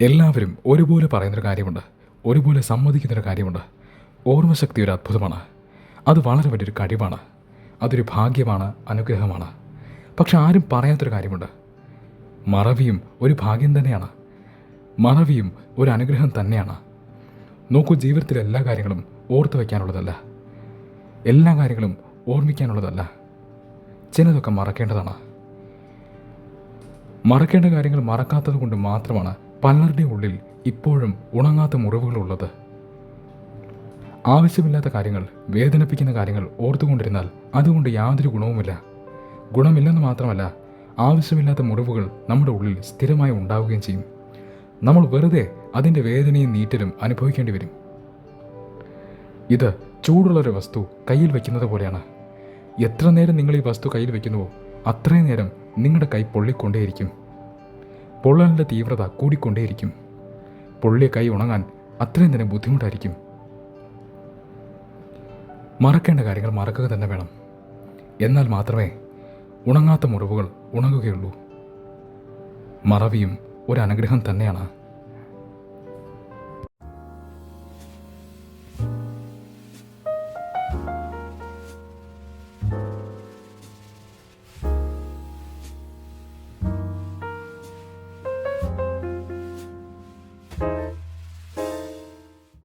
എല്ലാവരും ഒരുപോലെ പറയുന്നൊരു കാര്യമുണ്ട്. ഒരുപോലെ സമ്മതിക്കുന്നൊരു കാര്യമുണ്ട്. ഓർമ്മശക്തി ഒരു അത്ഭുതമാണ്. അത് വളരെ വലിയൊരു കഴിവാണ്. അതൊരു ഭാഗ്യമാണ് അനുഗ്രഹമാണ്. പക്ഷെ ആരും പറയാത്തൊരു കാര്യമുണ്ട്. മറവിയും ഒരു ഭാഗ്യം തന്നെയാണ്. മറവിയും ഒരു അനുഗ്രഹം തന്നെയാണ്. നോക്കൂ ജീവിതത്തിലെ എല്ലാ കാര്യങ്ങളും ഓർത്തു വയ്ക്കാനുള്ളതല്ല. എല്ലാ കാര്യങ്ങളും ഓർമ്മിക്കാനുള്ളതല്ല. ചിലതൊക്കെ മറക്കേണ്ടതാണ്. മറക്കേണ്ട കാര്യങ്ങൾ മറക്കാത്തത് കൊണ്ട് മാത്രമാണ് പലരുടെ ഉള്ളിൽ ഇപ്പോഴും ഉണങ്ങാത്ത മുറിവുകളുള്ളത്. ആവശ്യമില്ലാത്ത കാര്യങ്ങൾ വേദനിപ്പിക്കുന്ന കാര്യങ്ങൾ ഓർത്തുകൊണ്ടിരുന്നാൽ അതുകൊണ്ട് യാതൊരു ഗുണവുമില്ല. ഗുണമില്ലെന്ന് മാത്രമല്ല ആവശ്യമില്ലാത്ത മുറിവുകൾ നമ്മുടെ ഉള്ളിൽ സ്ഥിരമായി ഉണ്ടാവുകയും ചെയ്യും. നമ്മൾ വെറുതെ അതിന്റെ വേദനയും നീറ്റലും അനുഭവിക്കേണ്ടി വരും. ഇത് ചൂടുള്ളൊരു വസ്തു കയ്യിൽ വയ്ക്കുന്നത് പോലെയാണ്. എത്ര നേരം നിങ്ങൾ ഈ വസ്തു കയ്യിൽ വയ്ക്കുന്നുവോ അത്രയും നേരം നിങ്ങളുടെ കൈ പൊള്ളിക്കൊണ്ടേയിരിക്കും. പൊള്ളലിന്റെ തീവ്രത കൂടിക്കൊണ്ടേയിരിക്കും. പൊള്ളിയ കൈ ഉണങ്ങാൻ അത്രയും തന്നെ ബുദ്ധിമുട്ടായിരിക്കും. മറക്കേണ്ട കാര്യങ്ങൾ മറക്കുക തന്നെ വേണം. എന്നാൽ മാത്രമേ ഉണങ്ങാത്ത മുറിവുകൾ ഉണങ്ങുകയുള്ളൂ. മറവിയും ഒരു അനുഗ്രഹം തന്നെയാണ്.